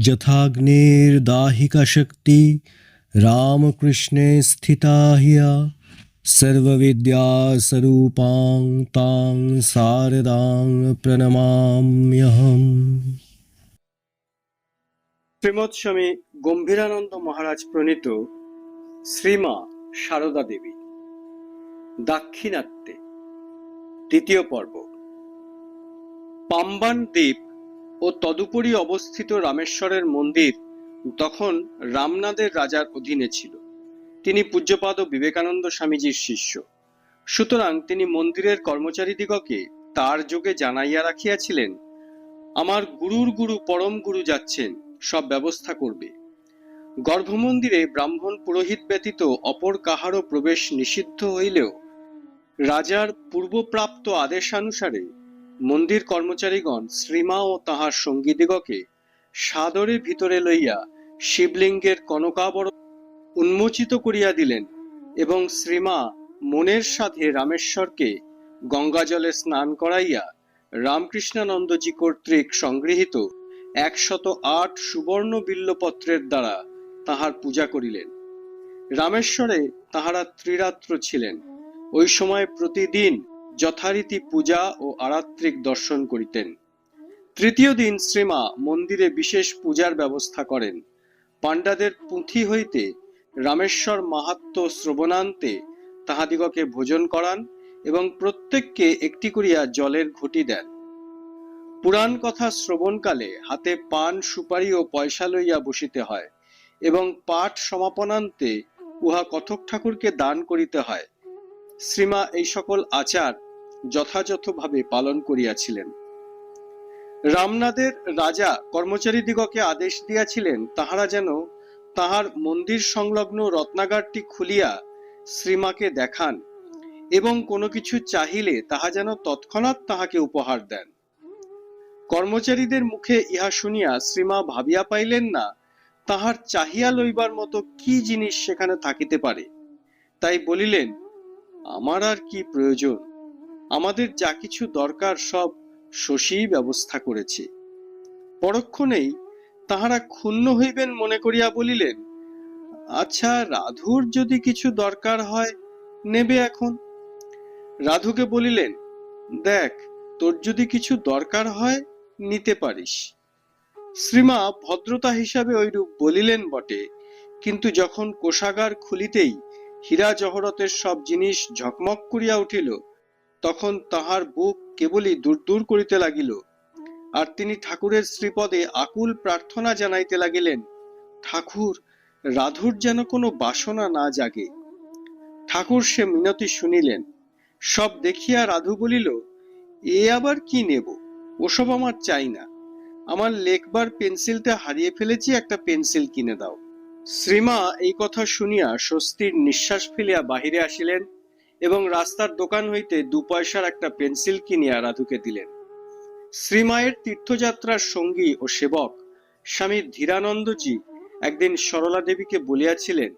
যথাগ্নির্দাহিকা শক্তি রামকৃষ্ণে স্থিতা হিয়া সর্ববিদ্যাস্বরূপাং তাং শারদাং প্রণমাম্যহম শ্রীমৎ স্বামী গম্ভীরানন্দ মহারাজ প্রণীত শ্রীমা সারদা দেবী দাক্ষিণাত্যে দ্বিতীয় পর্ব পাম্বান দ্বীপ ও তদুপরি অবস্থিত রামেশ্বরের মন্দির তখন রামনাদের রাজার অধীনে ছিল। তিনি পূজ্যপাদ বিবেকানন্দ স্বামীজির শিষ্য। সুতরাং তিনি মন্দিরের কর্মচারীদিগকে তার যোগে জানাইয়া রাখিয়াছিলেন, আমার গুরুর গুরু পরম গুরু যাচ্ছেন, সব ব্যবস্থা করবে। গর্ভমন্দিরে ব্রাহ্মণ পুরোহিত ব্যতীত অপর কাহারও প্রবেশ নিষিদ্ধ হইলেও রাজার পূর্বপ্রাপ্ত আদেশানুসারে মন্দির কর্মচারীগণ শ্রীমা ও তাহার সঙ্গীদিগকে সাদরে ভিতরে লইয়া শিবলিঙ্গের কনকাবর উন্মোচিত করিয়া দিলেন এবং শ্রীমা মনের সাথে রামেশ্বরকে গঙ্গাজলে স্নান করাইয়া রামকৃষ্ণানন্দজি কর্তৃক সংগৃহীত একশত আট সুবর্ণ বিল্লপত্রের দ্বারা তাহার পূজা করিলেন। রামেশ্বরে তাহারা ত্রিরাত্র ছিলেন। ওই সময় প্রতিদিন যথারীতি পূজা ও আরাত্রিক দর্শন করিতেন। তৃতীয় দিন শ্রীমা মন্দিরে বিশেষ পূজার ব্যবস্থা করেন। পাণ্ডাদের পুঁথি হইতে রামেশ্বর মাহাত্ম শ্রবণান্তে তাহাদিগকে ভোজন করান এবং প্রত্যেককে একটি করিয়া জলের ঘটি দেন। পুরাণ কথা শ্রবণকালে হাতে পান, সুপারি ও পয়সা লইয়া বসিতে হয় এবং পাঠ সমাপনান্তে উহা কথক ঠাকুরকে দান করিতে হয়। শ্রীমা এই সকল আচার যথাযথভাবে পালন করিয়াছিলেন। রামনাদের রাজা কর্মচারীদিগকে আদেশ দিয়াছিলেন, তাহারা যেন তাহার মন্দির সংলগ্ন রত্নাগারটি খুলিয়া শ্রীমাকে দেখান এবং কোনো কিছু চাহিলে তাহা যেন তৎক্ষণাৎ তাহাকে উপহার দেন। কর্মচারীদের মুখে ইহা শুনিয়া শ্রীমা ভাবিয়া পাইলেন না, তাহার চাহিয়া লইবার মতো কি জিনিস সেখানে থাকিতে পারে? তাই বলিলেন, আমার আর কি প্রয়োজন? আমাদের যা কিছু দরকার সব শশী ব্যবস্থা করেছে। পরক্ষণেই তাহারা ক্ষুণ্ণ হইবেন মনে করিয়া বলিলেন আচ্ছা রাধুর যদি কিছু দরকার হয়, নেবে এখন? রাধুকে বলিলেন, দেখ, তোর যদি কিছু দরকার হয়, নিতে পারিস। শ্রীমা ভদ্রতা হিসাবে ওইরূপ বলিলেন বটে, কিন্তু যখন কোষাগার খুলিতেই হীরা জহরতের সব জিনিস ঝকমক করিয়া উঠিল তখন তাহার বুক কেবলই দূর করিতে লাগিল। আর তিনি ঠাকুরের শ্রীপদে আকুল প্রার্থনা জানাইতে লাগিলেন, ঠাকুর, রাধুর যেন কোনো বাসনা না জাগে। ঠাকুর সে মিনতি শুনিলেন, সব দেখিয়া রাধু বলিল, এ আবার কি নেব? ওসব আমার চাই না। আমার লেখবার পেন্সিলটা হারিয়ে ফেলেছি, একটা পেন্সিল কিনে দাও শ্রীমা এই কথা শুনিয়া স্বস্তির নিঃশ্বাস ফেলিয়া বাহিরে আসিলেন। এবং রাস্তার দোকান হইতে দু পয়সার একটা পেন্সিল কিনিয়া রাধুকে দিলেন। শ্রীমায়ের তীর্থযাত্রার সঙ্গী ও সেবক স্বামী ধীরানন্দজি একদিন সরলা দেবীকে বলিয়াছিলেন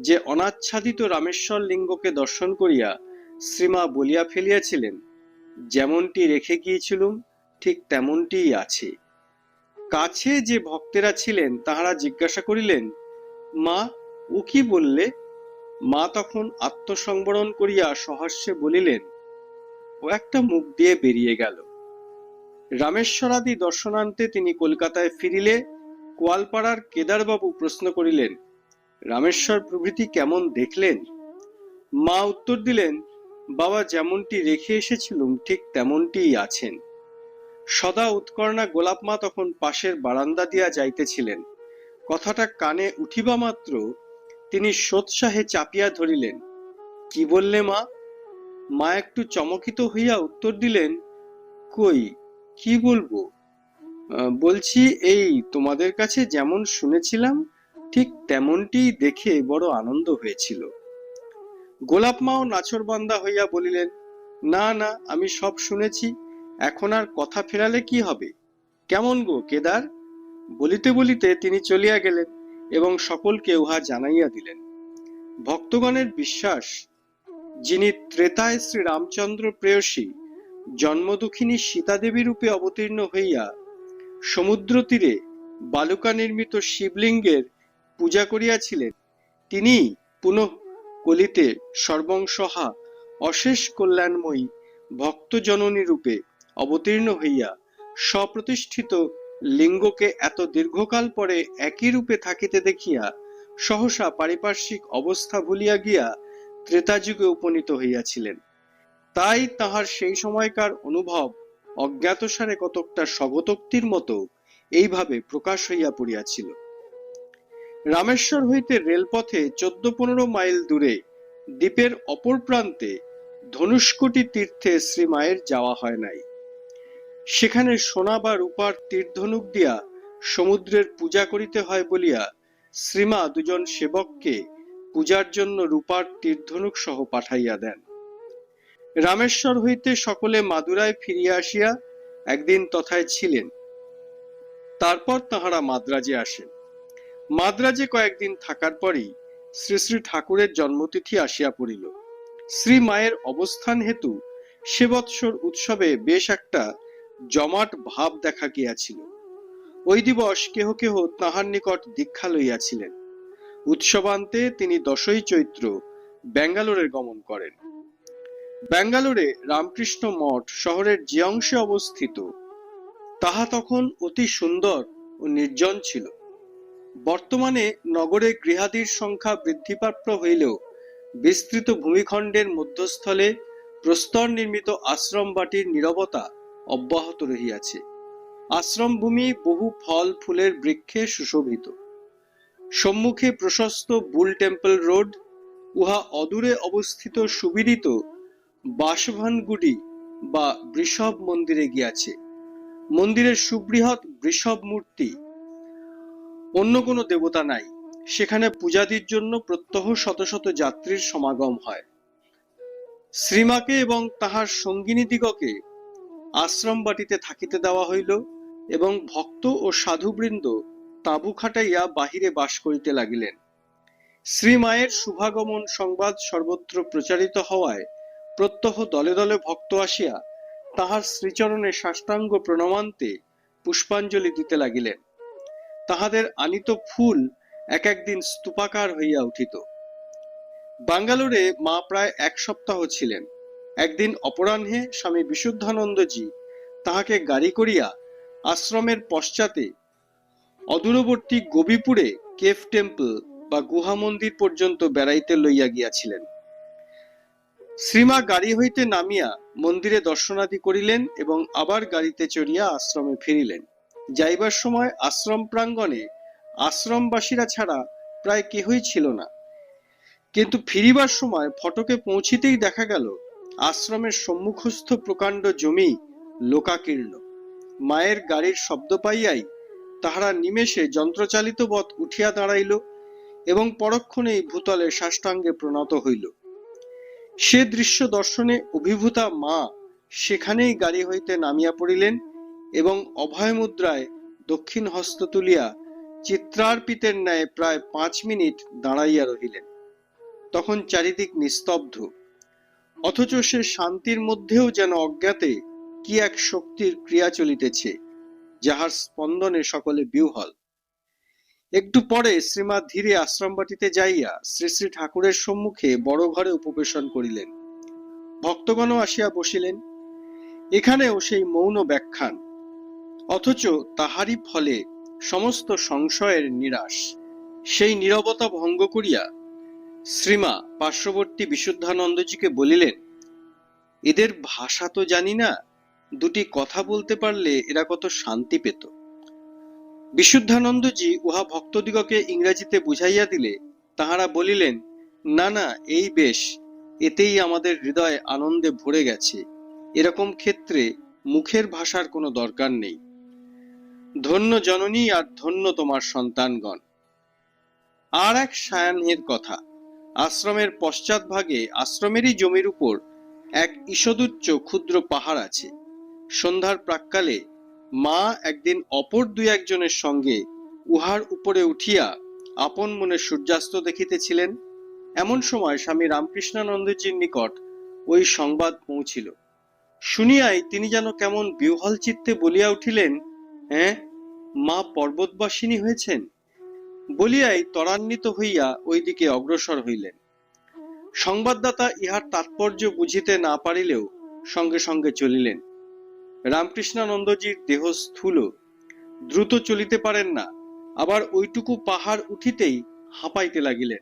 যে, অনাচ্ছাদিত রামেশ্বর লিঙ্গকে দর্শন করিয়া শ্রীমা বলিয়া ফেলিয়াছিলেন, যেমনটি রেখে গিয়েছিলুম, ঠিক তেমনটিই আছে। কাছে যে ভক্তেরা ছিলেন, তাহারা জিজ্ঞাসা করিলেন, মা, ও কি বললে? মা তখন আত্মসংবরণ করিয়া সহাস্যে বলিলেন, ও একটা মুখ দিয়ে বেরিয়ে গেল। রামেশ্বরাদি দর্শনান্তে তিনি কলকাতায় ফিরিলে কোয়ালপাড়ার কেদারবাবু প্রশ্ন করিলেন, রামেশ্বর প্রভৃতি কেমন দেখলেন? মা উত্তর দিলেন, বাবা যেমনটি রেখে এসেছিলুম, ঠিক তেমনটিই আছেন। সদা উৎকর্ণা গোলাপ মা তখন পাশের বারান্দা দিয়া যাইতেছিলেন। কথাটা কানে উঠিবা মাত্র তিনি সোৎসাহে চাপিয়া ধরিলেন। কি বললে মা? মা একটু চমকিত হইয়া উত্তর দিলেন, কই, কি বলব? বলছি এই তোমাদের কাছে যেমন শুনেছিলাম, ঠিক তেমনটি দেখে বড় আনন্দ হয়েছিল। গোলাপ মাও নাচরবান্দা হইয়া বলিলেন, না না, আমি সব শুনেছি, এখন আর কথা ফেরালে কি হবে? কেমন গো, কেদার? বলিতে বলিতে তিনি চলিয়া গেলেন। এবং সকলকে উহা জানাইয়া দিলেন। ভক্তগণের বিশ্বাস, যিনি ত্রেতায় শ্রী রামচন্দ্র প্রেয়সী, জন্মদুখিনী সীতাদেবী রূপে অবতীর্ণ হইয়া সমুদ্র তীরে বালুকা নির্মিত শিবলিঙ্গের পূজা করিয়াছিলেন, তিনি পুনঃ কলিতে সর্বংসহা অশেষ কল্যাণময়ী ভক্তজননী রূপে অবতীর্ণ হইয়া স্বপ্রতিষ্ঠিত লিঙ্গকে এত দীর্ঘকাল পরে একই রূপে থাকিতে দেখিয়া সহসা পারিপার্শ্বিক অবস্থা ভুলিয়া গিয়া ত্রেতাযুগে উপনীত হইয়াছিলেন। তাই তাহার সেই সময়কার অনুভব অজ্ঞাতসারে কতকটা স্বগতোক্তির মতো এইভাবে প্রকাশ হইয়া পড়িয়াছিল। রামেশ্বর হইতে রেলপথে চোদ্দ পনেরো মাইল দূরে দ্বীপের অপর প্রান্তে ধনুষ্কটি তীর্থে শ্রীমায়ের যাওয়া হয় নাই। সেখানে সোনা বা রূপার তীরধনুক দিয়া সমুদ্রের পূজা করিতে হয় বলিয়া শ্রীমা দুজন সেবককে পূজার জন্য রূপার তীরধনুক সহ পাঠাইয়া দেন। রামেশ্বর হইতে সকলে মাদুরায় ফিরিয়া আসিয়া একদিন তথায় ছিলেন। তারপর তাহারা মাদ্রাজে আসেন। মাদ্রাজে কয়েকদিন থাকার পরই শ্রী শ্রী ঠাকুরের জন্মতিথি আসিয়া পড়িল। শ্রী মায়ের অবস্থান হেতু সে বৎসর উৎসবে বেশ একটা জমাট ভাব দেখা গিয়াছিল। ওই দিবস কেহ কেহ তাহার নিকট দীক্ষা লইয়াছিলেন। উৎসবান্তে তিনি দশই চৈত্র ব্যাঙ্গালোরে গমন করেন। ব্যাঙ্গালোরে রামকৃষ্ণ মঠ শহরের যে অংশে অবস্থিত, তাহা তখন অতি সুন্দর ও নির্জন ছিল। বর্তমানে নগরে গৃহাদির সংখ্যা বৃদ্ধিপ্রাপ্ত হইলেও বিস্তৃত ভূমিখণ্ডের মধ্যস্থলে প্রস্তর নির্মিত আশ্রম বাটির নীরবতা অব্যাহত রহিয়াছে। আশ্রম ভূমি বহু ফল ফুলের বৃক্ষে সুশোভিত। সম্মুখে প্রশস্ত বুল টেম্পল রোড, উহা অদূরে অবস্থিত সুবিদিত বাসভানগুডি বা বৃষভ মন্দিরে গিয়াছে। মন্দিরের সুবৃহৎ বৃষভ মূর্তি। অন্য কোনো দেবতা নাই। সেখানে পূজাদির জন্য প্রত্যহ শত শত যাত্রীর সমাগম হয়। শ্রীমাকে এবং তাহার সঙ্গিনীদিগকে আশ্রম বাটিতে থাকিতে দেওয়া হইল এবং ভক্ত ও সাধুবৃন্দ তাঁবু খাটাইয়া বাহিরে বাস করিতে লাগিলেন। শ্রীমায়ের শুভাগমন সংবাদ সর্বত্র প্রচারিত হওয়ায় প্রত্যহ দলে দলে ভক্ত আসিয়া তাহার শ্রীচরণে সাষ্টাঙ্গ প্রণমান্তে পুষ্পাঞ্জলি দিতে লাগিলেন। তাহাদের আনিত ফুল এক একদিন স্তূপাকার হইয়া উঠিত। বাঙ্গালোরে মা প্রায় এক সপ্তাহ ছিলেন। একদিন অপরাহ্নে স্বামী বিশুদ্ধানন্দজি তাহাকে গাড়ি করিয়া আশ্রমের পশ্চাতে অদূরবর্তী গোবিপুরে কেফ টেম্পল বা গুহা মন্দির পর্যন্ত বেড়াইতে লইয়া গিয়াছিলেন। শ্রীমা গাড়ি হইতে নামিয়া মন্দিরে দর্শনাদি করিলেন এবং আবার গাড়িতে চড়িয়া আশ্রমে ফিরিলেন। যাইবার সময় আশ্রম প্রাঙ্গণে আশ্রমবাসীরা ছাড়া প্রায় কেহই ছিল না। কিন্তু ফিরিবার সময় ফটকে পৌঁছিতেই দেখা গেল আশ্রমের সম্মুখস্থ প্রকাণ্ড জমি লোকাকীর্ণ। মায়ের গাড়ির শব্দ পাইয়াই তাহারা নিমেষে যন্ত্রচালিত বধ উঠিয়া দাঁড়াইল এবং পরক্ষণেই ভূতলে সাষ্টাঙ্গে প্রণত হইল। সে দৃশ্য দর্শনে অভিভূতা মা সেখানেই গাড়ি হইতে নামিয়া পড়িলেন এবং অভয় মুদ্রায় দক্ষিণ হস্ত তুলিয়া চিত্রার্পিতের ন্যায় প্রায় পাঁচ মিনিট দাঁড়াইয়া রহিলেন। তখন চারিদিক নিস্তব্ধ। অথচ সে শান্তির মধ্যেও যেন অজ্ঞাতে কি এক শক্তির ক্রিয়া চলিতেছে, যাহার স্পন্দনে সকলে বিহ্বল একটু পরে শ্রীমা ধীরে আশ্রমবাটিতে যাইয়া শ্রী শ্রী ঠাকুরের সম্মুখে বড় ঘরে উপবেশন করিলেন। ভক্তগণ আসিয়া বসিলেন। এখানেও সেই মৌন ব্যাখ্যান। অথচ তাহারই ফলে সমস্ত সংশয়ের নিরাশ। সেই নীরবতা ভঙ্গ করিয়া শ্রীমা পার্শ্ববর্তী বিশুদ্ধানন্দজিকে বলিলেন, এদের ভাষা তো জানি না, দুটি কথা বলতে পারলে এরা কত শান্তি পেত বিশুদ্ধানন্দজি উহা ভক্তদিগকে ইংরেজিতে বুঝাইয়া দিলে, তাহারা বলিলেন, না না, এই বেশ, এতেই আমাদের হৃদয় আনন্দে ভরে গেছে, এরকম ক্ষেত্রে মুখের ভাষার কোনো দরকার নেই। ধন্য জননী আর ধন্য তোমার সন্তানগণ। আর এক সায়াহ্নের কথা আশ্রমের পশ্চাৎভাগে আশ্রমেরই জমির উপর এক ঈষদুচ্চ ক্ষুদ্র পাহাড় আছে। সন্ধ্যার প্রাক্কালে মা একদিন অপর দুই একজনের সঙ্গে উহার উপরে উঠিয়া আপন মনে সূর্যাস্ত দেখিতেছিলেন। এমন সময় স্বামী রামকৃষ্ণানন্দজির নিকট ওই সংবাদ পৌঁছিল। শুনিয়াই তিনি যেন কেমন বিহ্বল চিত্তে বলিয়া উঠিলেন হ্যাঁ মা পর্বতবাসিনী হয়েছেন? বলিয়াই ত্বরান্বিত হইয়া ওইদিকে অগ্রসর হইলেন। সংবাদদাতা ইহার তাৎপর্য বুঝিতে না পারিলেও সঙ্গে সঙ্গে চলিলেন। রামকৃষ্ণানন্দজির দেহ স্থূল, দ্রুত চলিতে পারেন না, আবার ওইটুকু পাহাড় উঠিতেই হাঁপাইতে লাগিলেন।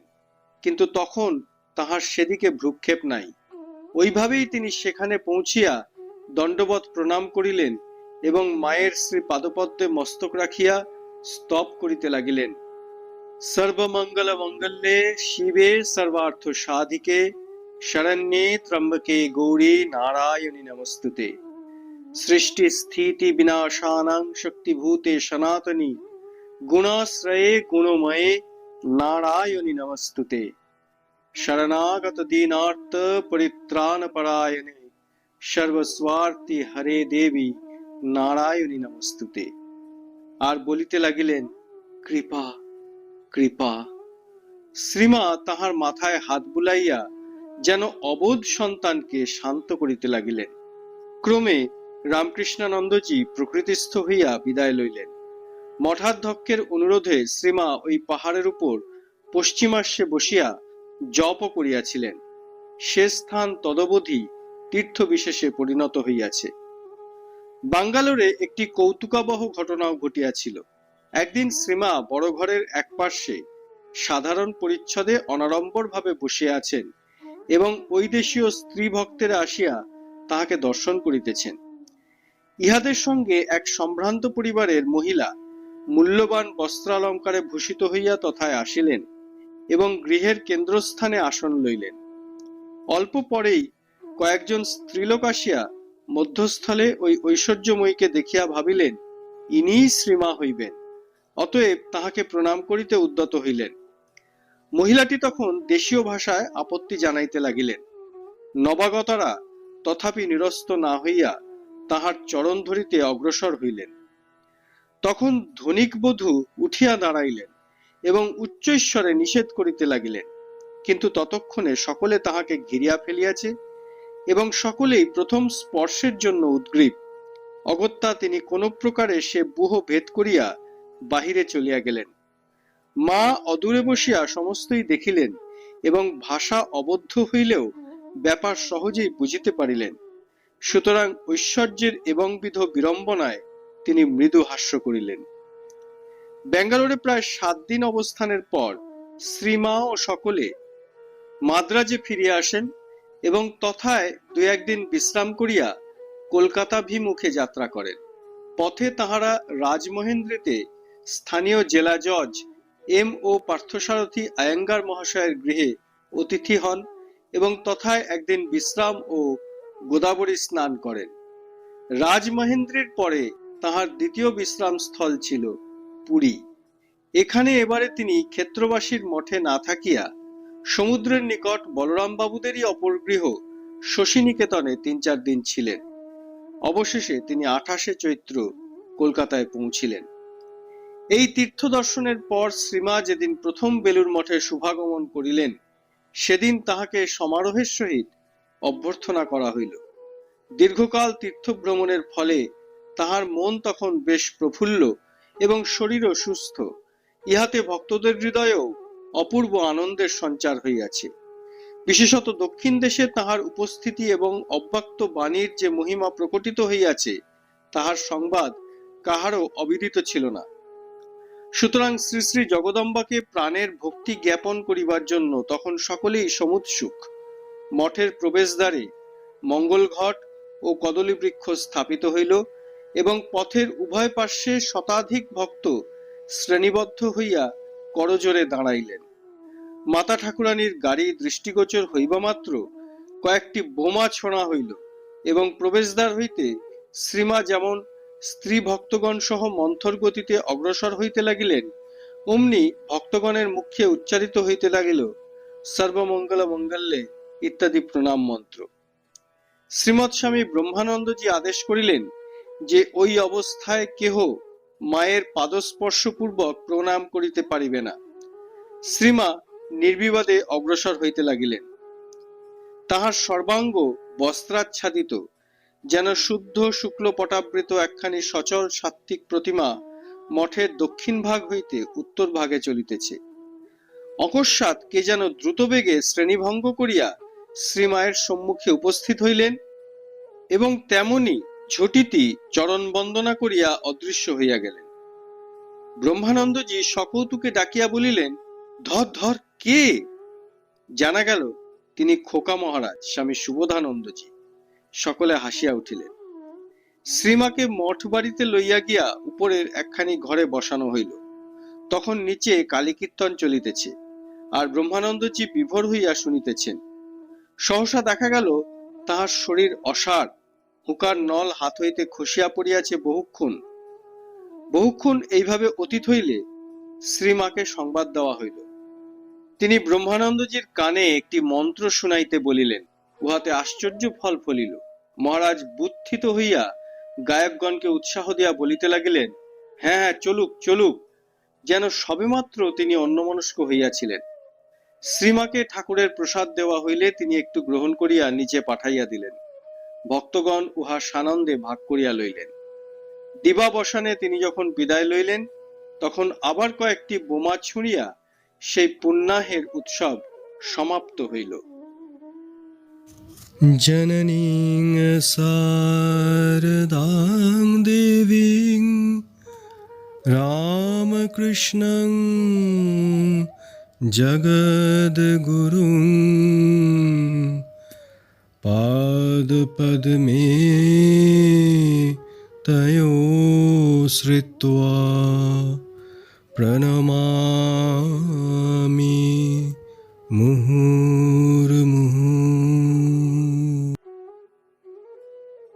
কিন্তু তখন তাহার সেদিকে ভ্রুক্ষেপ নাই। ওইভাবেই তিনি সেখানে পৌঁছিয়া দণ্ডবত প্রণাম করিলেন এবং মায়ের শ্রী পাদপদ্মে মস্তক রাখিয়া স্তব করিতে লাগিলেন। সর্বমঙ্গল মঙ্গলে শিবে সর্বার্থ সাধিকে শরণ্যে ত্রম্বকে গৌরী নারায়ণী নমস্তুতে সৃষ্টি স্থিতি বিনাশানাং শক্তিভূতে সনাতনী গুণাশ্রয়ে গুণময়ে নারায়ণী নমস্তুতে শরণাগত দীনার্থ পরিত্রাণ পরায়ণে সর্বস্বার্থী হরে দেবী নারায়ণী নমস্তুতে আর বলিতে লাগিলেন, কৃপা কৃপা। শ্রীমা তাহার মাথায় হাত বুলাইয়া যেন অবোধ সন্তানকে শান্ত করিতে লাগিলেন। ক্রমে রামকৃষ্ণানন্দজি প্রকৃতিস্থ হইয়া বিদায় লইলেন। মঠাধ্যক্ষের অনুরোধে শ্রীমা ওই পাহাড়ের উপর পশ্চিমাস্যে বসিয়া জপ করিয়াছিলেন। সে স্থান তদবধি তীর্থ বিশেষে পরিণত হইয়াছে। বাঙ্গালোরে একটি কৌতুকাবহ ঘটনাও ঘটিয়াছিল। একদিন শ্রীমা বড় ঘরের এক পার্শ্বে সাধারণ পরিচ্ছদে অনাড়ম্বর ভাবে বসিয়া আছেন এবং ওই দেশীয় স্ত্রী ভক্তেরা আসিয়া তাহাকে দর্শন করিতেছেন। ইহাদের সঙ্গে এক সম্ভ্রান্ত পরিবারের মহিলা মূল্যবান বস্ত্রালঙ্কারে ভূষিত হইয়া তথায় আসিলেন এবং গৃহের কেন্দ্রস্থানে আসন লইলেন। অল্প পরেই কয়েকজন স্ত্রীলোক আসিয়া মধ্যস্থলে ওই ঐশ্বর্যময়ীকে দেখিয়া ভাবিলেন, ইনিই শ্রীমা হইবেন। অতএব তাহাকে প্রণাম করিতে উদ্যত হইলেন। মহিলাটি তখন দেশীয় ভাষায় আপত্তি জানাইতে লাগিলেন। নবাগতারা তথাপি নিরস্ত না হইয়া তাহার চরণ ধরিতে অগ্রসর হইলেন। তখন ধনিক বধূ উঠিয়া দাঁড়াইলেন এবং উচ্চৈশ্বরে নিষেধ করিতে লাগিলেন। কিন্তু ততক্ষণে সকলে তাহাকে ঘিরিয়া ফেলিয়াছে এবং সকলেই প্রথম স্পর্শের জন্য উদ্গ্রীব। অগত্যা তিনি কোন প্রকারে সে বুহ ভেদ করিয়া বাহিরে চলিয়া গেলেন। মা অদূরে বসিয়া সমস্তই দেখিলেন এবং ভাষা অবদ্ধ হইলেও ব্যাপার সহজেই বুঝিতে পারিলেন। সুতরাং ঐশ্বর্যের এবং বিধ বিড়ম্বনায় তিনি মৃদু হাস্য করিলেন। ব্যাঙ্গালোরে প্রায় সাত দিন অবস্থানের পর শ্রীমা ও সকলে মাদ্রাজে ফিরিয়া আসেন এবং তথায় দু একদিন বিশ্রাম করিয়া কলকাতাভিমুখে যাত্রা করেন। পথে তাহারা রাজমহেন্দ্রেতে স্থানীয় জেলা জজ এম ও পার্থসারথী আয়ঙ্গার মহাশয়ের গৃহে অতিথি হন এবং তথায় একদিন বিশ্রাম ও গোদাবরী স্নান করেন। রাজমহেন্দ্রের পরে তাহার দ্বিতীয় বিশ্রাম স্থল ছিল পুরী। এখানে এবারে তিনি ক্ষেত্রবাসীর মঠে না থাকিয়া সমুদ্রের নিকট বলরাম বাবুদেরই অপর গৃহ শশীনিকেতনে তিন চার দিন ছিলেন। অবশেষে তিনি আঠাশে চৈত্র কলকাতায় পৌঁছিলেন। এই তীর্থ দর্শনের পর শ্রীমা যেদিন প্রথম বেলুর মঠে শুভাগমন করিলেন, সেদিন তাহাকে সমারোহের সহিত অভ্যর্থনা করা হইল। দীর্ঘকাল তীর্থ ভ্রমণের ফলে তাহার মন তখন বেশ প্রফুল্ল এবং শরীরও সুস্থ। ইহাতে ভক্তদের হৃদয়েও অপূর্ব আনন্দের সঞ্চার হইয়াছে। বিশেষত দক্ষিণ দেশে তাহার উপস্থিতি এবং অব্যক্ত বাণীর যে মহিমা প্রকটিত হইয়াছে, তাহার সংবাদ কাহারও অবিদিত ছিল না। সুতরাং শ্রী শ্রী জগদম্বাকে প্রাণের ভক্তি জ্ঞাপন করিবার জন্য তখন সকলেই সমুৎসুক। মঠের প্রবেশদ্বারে মঙ্গলঘট ও কদলী বৃক্ষ স্থাপিত হইল এবং পথের উভয় পার্শ্বে শতাধিক ভক্ত শ্রেণীবদ্ধ হইয়া করজোরে দাঁড়াইলেন। মাতা ঠাকুরানীর গাড়ি দৃষ্টিগোচর হইবা মাত্র কয়েকটি বোমা ছোঁড়া হইল এবং প্রবেশদ্বার হইতে শ্রীমা যেমন স্ত্রী ভক্তগণ সহ মন্থর গতিতে অগ্রসর হইতে লাগিলেন, অমনি ভক্তগণের মুখে উচ্চারিত হইতে লাগিল, সর্বমঙ্গল মঙ্গলে ইত্যাদি প্রণাম মন্ত্র। শ্রীমৎ স্বামী ব্রহ্মানন্দজি আদেশ করিলেন যে ওই অবস্থায় কেহ মায়ের পাদস্পর্শপূর্বক প্রণাম করিতে পারিবে না। শ্রীমা নির্বিবাদে অগ্রসর হইতে লাগিলেন। তাহার সর্বাঙ্গ বস্ত্রাচ্ছাদিত যেন শুদ্ধ শুক্ল পটাবৃত একখানি সচল সাত্ত্বিক প্রতিমা মঠের দক্ষিণ ভাগ হইতে উত্তর ভাগে চলিতেছে। অকস্মাৎ কে যেন দ্রুতবেগে শ্রেণীভঙ্গ করিয়া শ্রীমায়ের সম্মুখে উপস্থিত হইলেন এবং তেমনি ঝটিতি চরণ বন্দনা করিয়া অদৃশ্য হইয়া গেলেন। ব্রহ্মানন্দজি সকৌতুকে ডাকিয়া বলিলেন, ধর ধর, কে? জানা গেল, তিনি খোকা মহারাজ, স্বামী সুবোধানন্দজি। সকলে হাসিয়া উঠিলেন। শ্রীমাকে মঠ বাড়িতে লইয়া গিয়া উপরের একখানি ঘরে বসানো হইল। তখন নিচে কালীকীর্তন চলিতেছে আর ব্রহ্মানন্দজি বিভোর হইয়া শুনিতেছেন। সহসা দেখা গেল, তাহার শরীর অসার, হুকার নল হাত হইতে খসিয়া পড়িয়াছে বহুক্ষণ। বহুক্ষণ এইভাবে অতীত হইলে শ্রীমাকে সংবাদ দেওয়া হইল। তিনি ব্রহ্মানন্দজির কানে একটি মন্ত্র শুনাইতে বলিলেন, উহাতে আশ্চর্য ফল ফলিল। মহারাজ বুদ্ধিত হইয়া গায়কগণকে উৎসাহ দিয়া বলিতে লাগিলেন হ্যাঁ হ্যাঁ চলুক চলুক। যেন সবেমাত্র তিনি অন্যমনস্ক হইয়াছিলেন। শ্রীমাকে ঠাকুরের প্রসাদ দেওয়া হইলে তিনি একটু গ্রহণ করিয়া নিচে পাঠাইয়া দিলেন। ভক্তগণ উহা সানন্দে ভাগ করিয়া লইলেন। দিবাবসানে তিনি যখন বিদায় লইলেন, তখন আবার কয়েকটি বোমা ছুঁড়িয়া সেই পুণ্যাহের উৎসব সমাপ্ত হইল। जननीं शारदां देवीं रामकृष्णं जगद्गुरुं पादपद्मे तयो श्रित्वा प्रणमामि